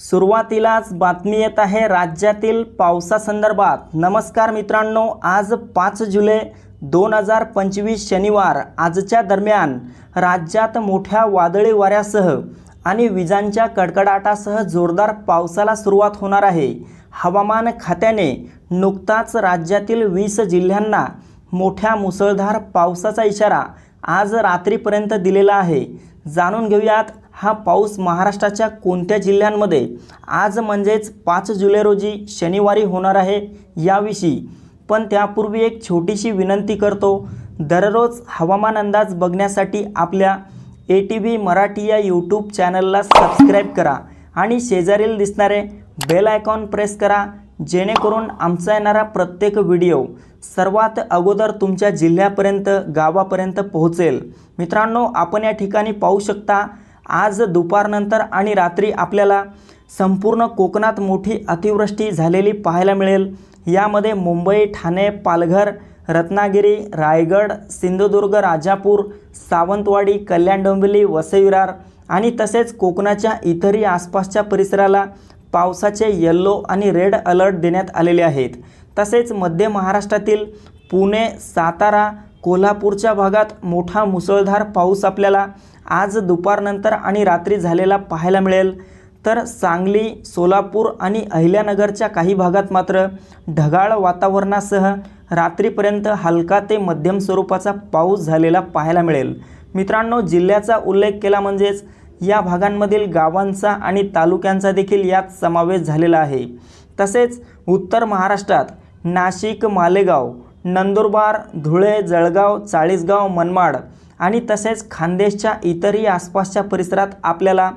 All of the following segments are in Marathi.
सुरुवातीलाच बातमी येत आहे राज्यातील पावसासंदर्भात. नमस्कार मित्रांनो आज पाच जुलै दोन हजार पंचवीस शनिवार. आजच्या दरम्यान राज्यात मोठ्या वादळी वाऱ्यासह आणि विजांच्या कडकडाटासह जोरदार पावसाला सुरुवात होणार आहे. हवामान खात्याने नुकताच राज्यातील वीस जिल्ह्यांना मोठ्या मुसळधार पावसाचा इशारा आज रात्रीपर्यंत दिलेला आहे. जाणून घेऊयात हा पाऊस महाराष्ट्राच्या कोणत्या जिल्ह्यांमध्ये? आज म्हणजेच पाच जुलै रोजी शनिवारी होणार आहे याविषयी. पण त्यापूर्वी एक छोटीशी विनंती करतो. दररोज हवामान अंदाज बघण्यासाठी आपल्या ए टी व्ही मराठी या यूट्यूब चॅनलला सबस्क्राईब करा आणि शेजारील दिसणारे बेल आयकॉन प्रेस करा जेणेकरून आमचा येणारा प्रत्येक व्हिडिओ सर्वात अगोदर तुमच्या जिल्ह्यापर्यंत गावापर्यंत पोहोचेल. मित्रांनो आपण या ठिकाणी पाहू शकता आज दुपारनंतर आणि रात्री आपल्याला संपूर्ण कोकणात मोठी अतिवृष्टी झालेली पाहायला मिळेल. यामध्ये मुंबई ठाणे पालघर रत्नागिरी रायगड सिंधुदुर्ग राजापूर सावंतवाडी कल्याण डोंबिवली वसईविरार आणि तसेच कोकणाच्या इतरही आसपासच्या परिसराला पावसाचे येल्लो आणि रेड अलर्ट देण्यात आलेले आहेत. तसेच मध्य महाराष्ट्रातील पुणे सातारा कोल्हापूरच्या भागात मोठा मुसळधार पाऊस आपल्याला आज दुपारनंतर आणि रात्री झालेला पाहायला मिळेल. तर सांगली सोलापूर आणि अहिल्यानगरच्या काही भागात मात्र ढगाळ वातावरणासह रात्रीपर्यंत हलका ते मध्यम स्वरूपाचा पाऊस झालेला पाहायला मिळेल. मित्रांनो जिल्ह्याचा उल्लेख केला म्हणजेच या भागांमधील गावांचा आणि तालुक्यांचा देखील यात समावेश झालेला आहे. तसेच उत्तर महाराष्ट्रात नाशिक मालेगाव नंदुरबार धुळे जळगाव चाळीसगाव मनमाड आणि तसेच खानदेशच्या इतरही आसपासच्या परिसरात आपल्याला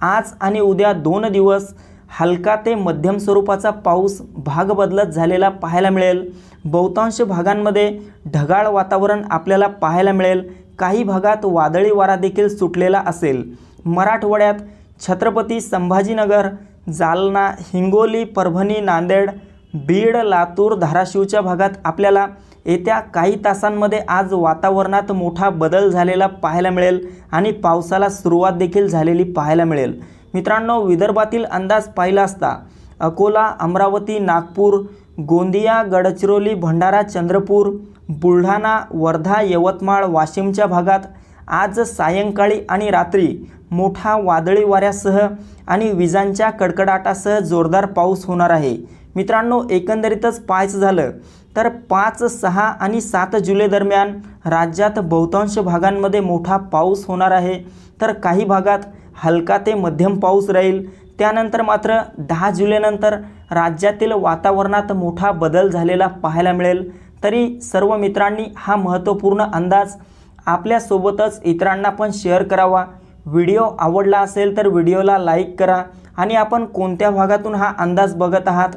आज आणि उद्या दोन दिवस हलका ते मध्यम स्वरूपाचा पाऊस भाग बदलत झालेला पाहायला मिळेल. बहुतांश भागांमध्ये ढगाळ वातावरण आपल्याला पाहायला मिळेल. काही भागात वादळी वारा देखील सुटलेला असेल. मराठवाड्यात छत्रपती संभाजीनगर जालना हिंगोली परभणी नांदेड बीड लातूर धाराशिवच्या भागात आपल्याला येत्या काही तासांमध्ये आज वातावरणात मोठा बदल झालेला पाहायला मिळेल आणि पावसाला सुरुवात देखील झालेली पाहायला मिळेल. मित्रांनो विदर्भातील अंदाज पाहिला असता अकोला अमरावती नागपूर गोंदिया गडचिरोली भंडारा चंद्रपूर बुलढाणा वर्धा यवतमाळ वाशिमच्या भागात आज सायंकाळी आणि रात्री मोठा वादळी वाऱ्यासह आणि विजांच्या कडकडाटासह जोरदार पाऊस होणार आहे. मित्रांनो एकंदरीतच पाहायचं झालं तर पाच सहा आणि सात जुलै दरम्यान राज्यात बहुतांश भागांमध्ये मोठा पाऊस होणार आहे. तर काही भागात हलका ते मध्यम पाऊस राहील. त्यानंतर मात्र दहा जुलैनंतर राज्यातील वातावरणात मोठा बदल झालेला पाहायला मिळेल. तरी सर्व मित्रांनी हा महत्त्वपूर्ण अंदाज आपल्यासोबतच इतरांना पण शेअर करावा. व्हिडिओ आवडला असेल तर व्हिडिओला लाईक करा आणि आपण कोणत्या भागातून हा अंदाज बघत आहात